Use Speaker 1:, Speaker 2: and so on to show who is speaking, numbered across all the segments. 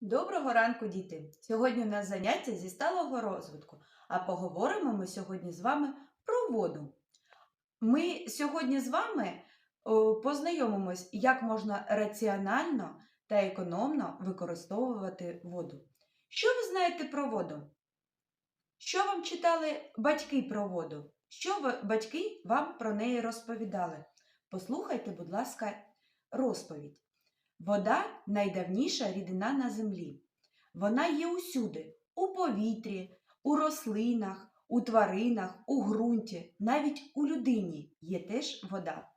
Speaker 1: Доброго ранку, діти! Сьогодні у нас заняття зі сталого розвитку, а поговоримо ми сьогодні з вами про воду. Ми сьогодні з вами познайомимось, як можна раціонально та економно використовувати воду. Що ви знаєте про воду? Що вам читали батьки про воду? Що ви- батьки вам про неї розповідали? Послухайте, будь ласка, розповідь. Вода найдавніша рідина на землі. Вона є усюди, у повітрі, у рослинах, у тваринах, у ґрунті, навіть у людині є теж вода.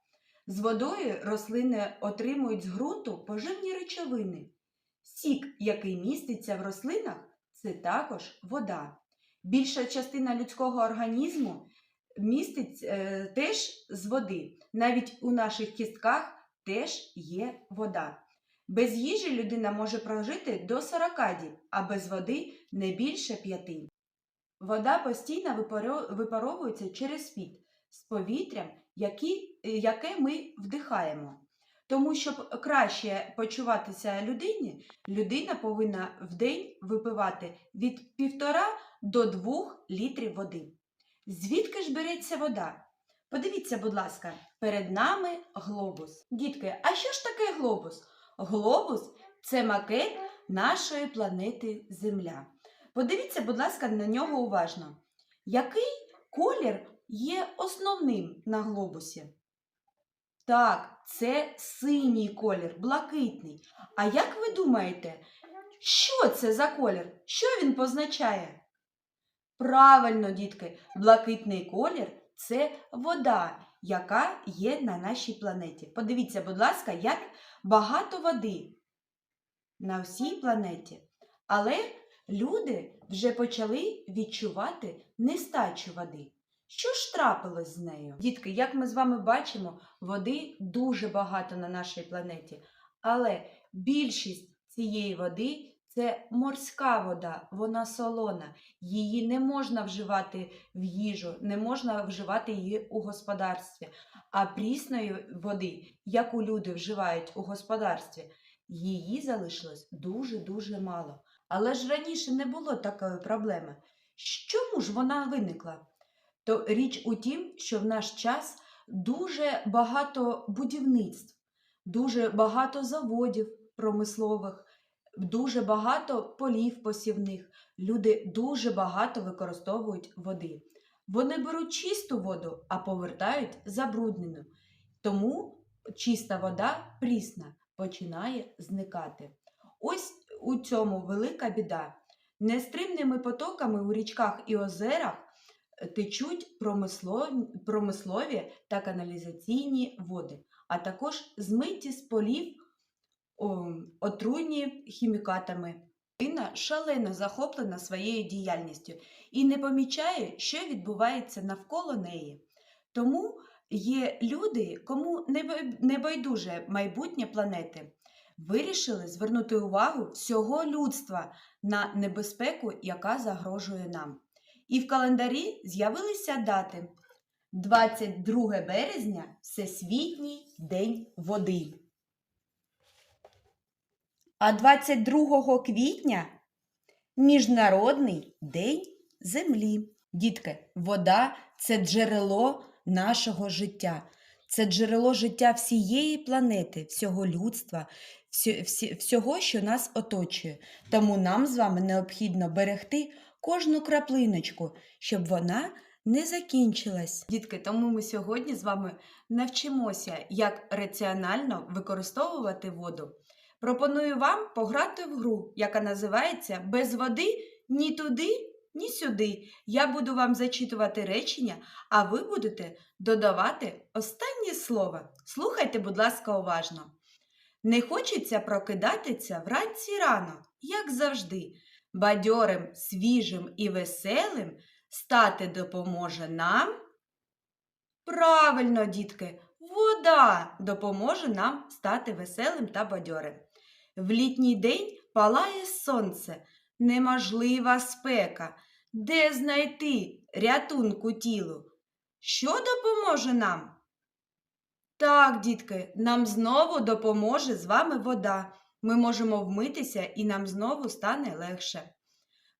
Speaker 1: З водою рослини отримують з ґрунту поживні речовини. Сік, який міститься в рослинах, це також вода. Більша частина людського організму містить е, теж з води. Навіть у наших кістках теж є вода. Без їжі людина може прожити до 40 діб, а без води не більше 5. Вода постійно випаровується через піт з повітрям, які, е, яке ми вдихаємо. Тому, щоб краще почуватися людині, людина повинна в день випивати від 1,5 до 2 літрів води. Звідки ж береться вода? Подивіться, будь ласка, перед нами глобус. Дітки, а що ж таке глобус? Глобус це макет нашої планети Земля. Подивіться, будь ласка, на нього уважно. Який колір є основним на глобусі? Так, це синій колір, блакитний. А як ви думаєте, що це за колір? Що він позначає? Правильно, дітки, блакитний колір це вода, яка є на нашій планеті. Подивіться, будь ласка, як багато води на всій планеті. Але люди вже почали відчувати нестачу води. Що ж трапилось з нею? Дітки, як ми з вами бачимо, води дуже багато на нашій планеті. Але більшість цієї води це морська вода, вона солона. Її не можна вживати в їжу, не можна вживати її у господарстві. А прісної води, яку люди вживають у господарстві, її залишилось дуже-дуже мало. Але ж раніше не було такої проблеми. Чому ж вона виникла? То річ у тім, що в наш час дуже багато будівництв, дуже багато заводів промислових, дуже багато полів посівних. Люди дуже багато використовують води. Вони беруть чисту воду, а повертають забруднену. Тому чиста вода прісна починає зникати. Ось у цьому велика біда. Нестримними потоками у річках і озерах е, течуть промислові, та каналізаційні води, а також змиті з полів отруйні хімікатами. Людина шалено захоплена своєю діяльністю і не помічає, що відбувається навколо неї. Тому є люди, кому не байдуже майбутнє планети, вирішили звернути увагу всього людства на небезпеку, яка загрожує нам. І в календарі з'явилися дати 22 березня Всесвітній день води. А 22 квітня Міжнародний день землі. Дітки, вода це джерело нашого життя. Це джерело життя всієї планети, всього людства, всього, що нас оточує. Тому нам з вами необхідно берегти кожну краплиночку, щоб вона не закінчилась. Дітки, тому ми сьогодні з вами навчимося, як раціонально використовувати воду. Пропоную вам пограти в гру, яка називається Без води ні туди, ні сюди. Я буду вам зачитувати речення, а ви будете додавати останнє слово. Слухайте, будь ласка, уважно. Не хочеться прокидатися вранці рано, як завжди. Бадьорим, свіжим і веселим стати допоможе нам. Правильно, дітки, вода допоможе нам стати веселим та бадьорим. В літній день палає сонце, неможлива спека. Де знайти рятунку тілу? Що допоможе нам? Так, дітки, нам знову допоможе з вами вода. ми можемо вмитися і нам знову стане легше.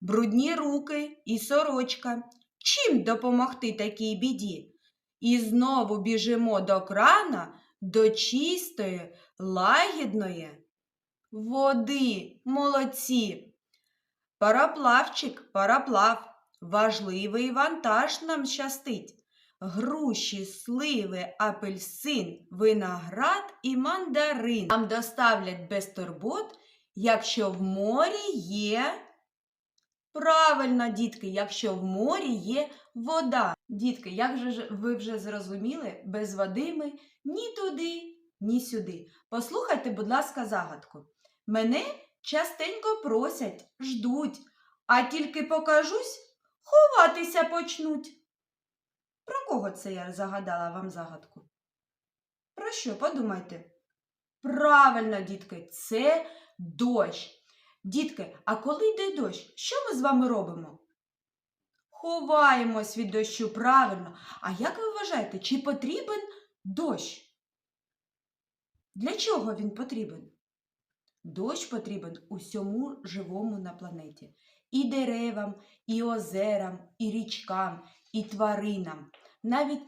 Speaker 1: Брудні руки і сорочка. Чим допомогти такій біді? І знову біжимо до крана, до чистої, лагідної води. Молодці. Параплавчик, параплав. Важливий вантаж нам щастить. Груші, сливи, апельсин, виноград і мандарин нам доставлять без турбот, якщо в морі є. Правильно, дітки, якщо в морі є вода. Дітки, як же ви вже зрозуміли, без води ми ні туди, ні сюди. Послухайте, будь ласка, загадку. Мене частенько просять, ждуть, а тільки покажусь, ховатися почнуть. Про кого це я загадала вам загадку? Про що подумайте? Правильно, дітки, це дощ. Дітки, а коли йде дощ, що ми з вами робимо? Ховаємось від дощу, правильно. А як ви вважаєте, чи потрібен дощ? Для чого він потрібен? Дощ потрібен усьому живому на планеті. І деревам, і озерам, і річкам, і тваринам. Навіть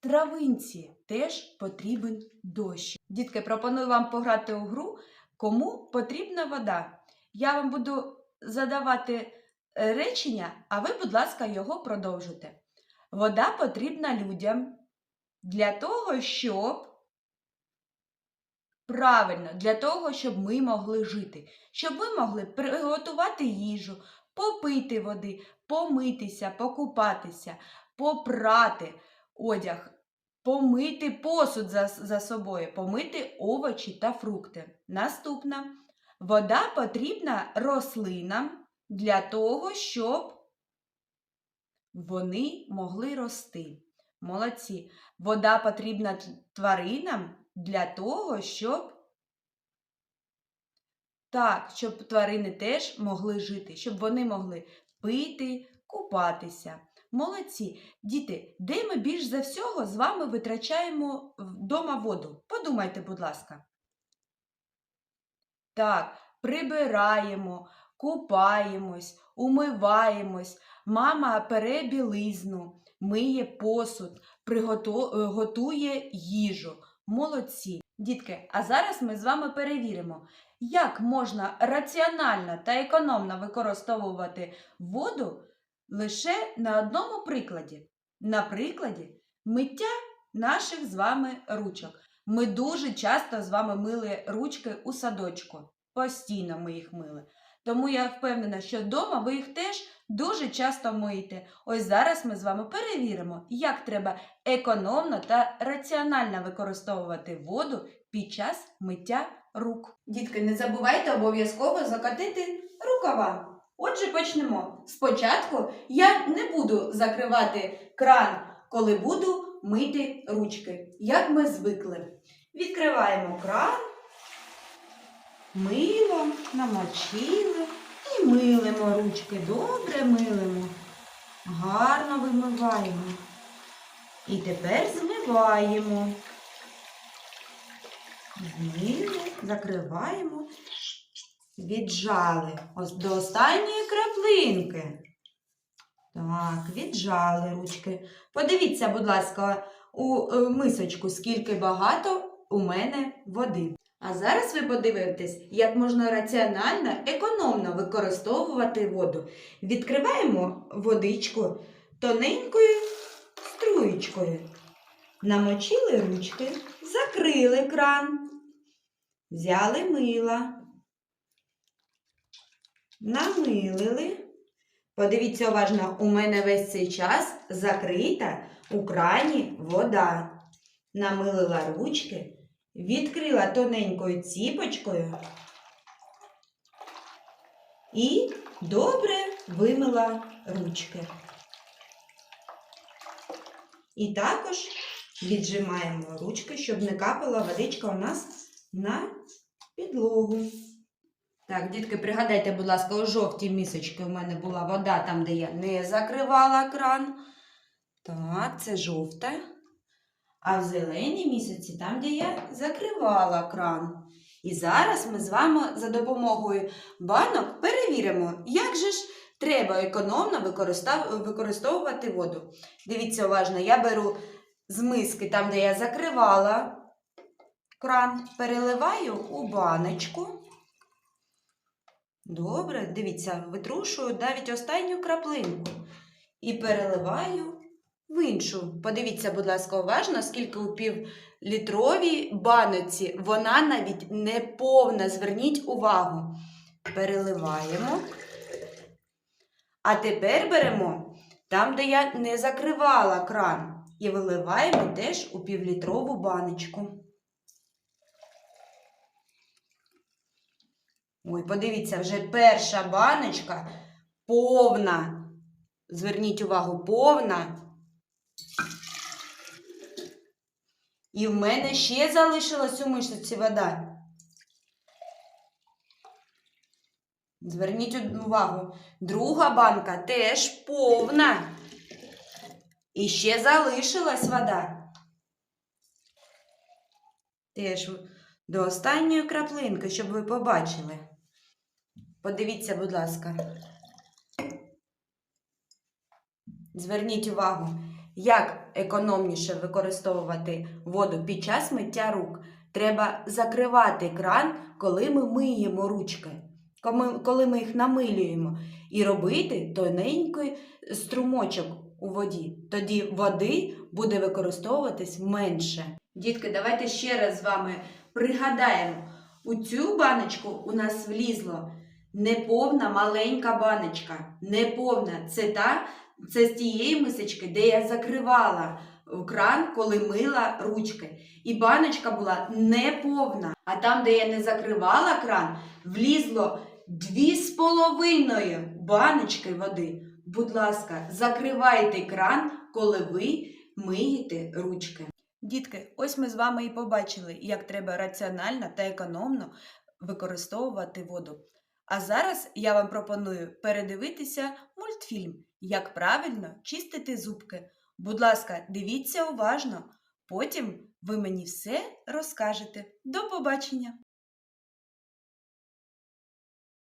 Speaker 1: травинці теж потрібен дощ. Дітки, пропоную вам пограти у гру, кому потрібна вода. Я вам буду задавати е, речення, а ви, будь ласка, його продовжуйте. Вода потрібна людям для того, щоб правильно, для того, щоб ми могли жити, щоб ми могли приготувати їжу, попити води, помитися, покупатися, попрати одяг, помити посуд за, за собою, помити овочі та фрукти. Наступна. Вода потрібна рослинам для того, щоб вони могли рости. Молодці. Вода потрібна тваринам для того, щоб так, щоб тварини теж могли жити, щоб вони могли пити, купатися. Молодці. Діти, де ми більш за всього з вами витрачаємо вдома воду? Подумайте, будь ласка. Так, прибираємо, купаємось, умиваємось, мама пере білизну, миє посуд, пригото- е, їжу. Молодці. Дітки, а зараз ми з вами перевіримо, як можна раціонально та економно використовувати воду лише на одному прикладі. На прикладі миття наших з вами ручок. Ми дуже часто з вами мили ручки у садочку. Постійно ми їх мили. Тому я впевнена, що вдома ви їх теж дуже часто миєте. Ось зараз ми з вами перевіримо, як треба економно та раціонально використовувати воду під час миття рук. Дітки, не забувайте обов'язково закатити рукава. Отже, почнемо. Спочатку я не буду закривати кран, коли буду мити ручки, як ми звикли. Відкриваємо кран, мило, намочили і милимо ручки. Добре милимо. Гарно вимиваємо. І тепер змиваємо. Змили, закриваємо, віджали до останньої краплинки. Так, віджали ручки. Подивіться, будь ласка, у е, мисочку, скільки багато у мене води. А зараз ви подивитесь, як можна раціонально, економно використовувати воду. Відкриваємо водичку тоненькою струєчкою. Намочили ручки, закрили кран, взяли мила, намилили. Подивіться уважно, у мене весь цей час закрита у крані вода. Намилила ручки, відкрила тоненькою ціпочкою і добре вимила ручки. І також віджимаємо ручки, щоб не капала водичка у нас на підлогу. Так, дітки, пригадайте, будь ласка, у жовтій місочці у мене була вода там, де я не закривала кран. Так, це жовте. А в зеленій місяці там, де я закривала кран. І зараз ми з вами за допомогою банок перевіримо, як же ж треба економно використовувати воду. Дивіться уважно, я беру з миски, там, де я закривала кран, переливаю у баночку. Добре, дивіться, витрушую навіть останню краплинку і переливаю в іншу. Подивіться, будь ласка, уважно, скільки у півлітровій баноці вона навіть не повна. Зверніть увагу. Переливаємо. А тепер беремо там, де я не закривала кран, і виливаємо теж у півлітрову баночку. Ой, подивіться, вже перша баночка повна. Зверніть увагу, повна. І в мене ще залишилась у мишці вода. Зверніть увагу, друга банка теж повна. І ще залишилась вода. Теж до останньої краплинки, щоб ви побачили. Подивіться, будь ласка. Зверніть увагу, як економніше використовувати воду під час миття рук. Треба закривати кран, коли ми миємо ручки, коли- ми їх намилюємо, і робити тоненький струмочок у воді. Тоді води буде використовуватись менше. Дітки, давайте ще раз з вами пригадаємо, у цю баночку у нас влізло неповна маленька баночка. Неповна це та, це з тієї мисочки, де я закривала кран, коли мила ручки. І баночка була неповна. А там, де я не закривала кран, влізло дві з половиною баночки води. Будь ласка, закривайте кран, коли ви миєте ручки. Дітки, ось ми з вами і побачили, як треба раціонально та економно використовувати воду. А зараз я вам пропоную передивитися мультфільм Як правильно чистити зубки. Будь ласка, дивіться уважно, потім ви мені все розкажете. До побачення!